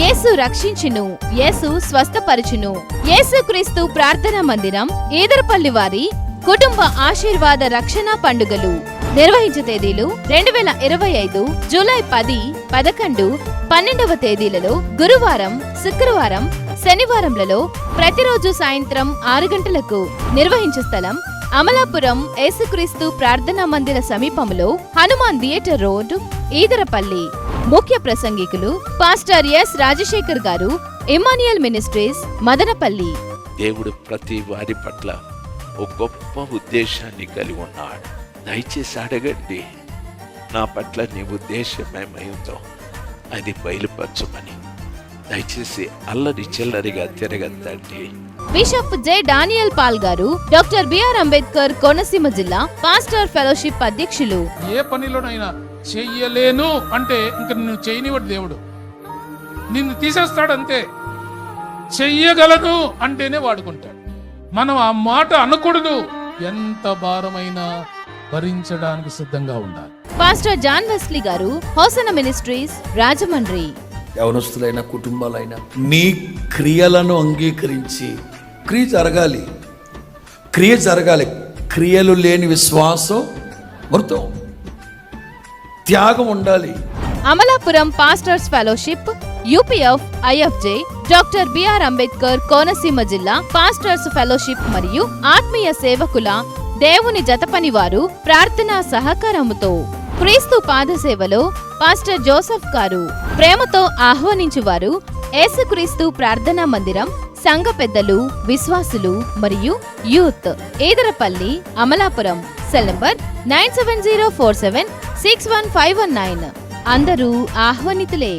యేసు రక్షించును యేసు స్వస్థపరచును. యేసుక్రీస్తు ప్రార్థనా మందిరం ఈదరపల్లి వారి కుటుంబ ఆశీర్వాద రక్షణ పండుగలు. నిర్వహించే తేదీలు రెండు వేల ఇరవై ఐదు జూలై పది పదకొండు పన్నెండవ తేదీలలో గురువారం శుక్రవారం శనివారంలలో ప్రతిరోజు సాయంత్రం ఆరు గంటలకు నిర్వహించే స్థలం అమలాపురం యేసుక్రీస్తు ప్రార్థనా మందిర సమీపంలో హనుమాన్ థియేటర్ రోడ్ ఈదరపల్లి. ముఖ్య ప్రసంగికులు పాస్టర్ ఎస్ రాజశేఖర్ గారు ఇమానియల్ మినిస్ట్రీస్ మదనపల్లి. దేవుడు ప్రతి వారి పట్ల ఒక గొప్ప ఉద్దేశాన్ని కలిగి ఉన్నాడు. దయచేసి అడగండి నా పట్ల నీ ఉద్దేశం ఏమైందో అది బయలుపరచమని. దయచేసి అల్లరి చిల్లరిగా తిరగద్దండి. బిషప్ జె డానియల్ పాల్ గారు డాక్టర్ బిఆర్ అంబేద్కర్ కోనసీమ జిల్లా పాస్టర్ ఫెలోషిప్ అధ్యక్షులు. ఏ పనిలోనైనా చెయ్యలేను అంటే ఇంక నిన్ను చేయనివాడు దేవుడు. నిన్ను తీసేస్తాడు అంతే చెయ్యగలను అంటేనే వాడుకుంటాడు. మనం ఆ మాట అనకూడదు. ఎంత భారమైనా భరించడానికి సిద్ధంగా ఉండాలి. Pastor John Wesley garu Hosanna ministries Rajahmundry. యవనస్తులైన కుటుంబాలైనా నీ క్రియలను అంగీకరించి క్రియ జరగాలి. క్రియ జరగాలి. క్రియలు లేని విశ్వాసం మృతం. త్యాగం ఉండాలి. Amalapuram pastors fellowship UPF IFJ doctor BR Ambedkar Konaseema జిల్లా పాస్టర్స్ ఫెలోషిప్ మరియు ఆత్మీయ సేవకుల దేవుని జతపని వారు ప్రార్థనా సహకారముతో క్రీస్తు పాదసేవలో పాస్టర్ జోసెఫ్ గారు ప్రేమతో ఆహ్వానించువారు యేసుక్రీస్తు ప్రార్థనా మందిరం సంఘ పెద్దలు విశ్వాసులు మరియు youth Edarapalli Amalapuram. Cell number nine seven zero four seven six one five one nine. అందరూ ఆహ్వానితులే.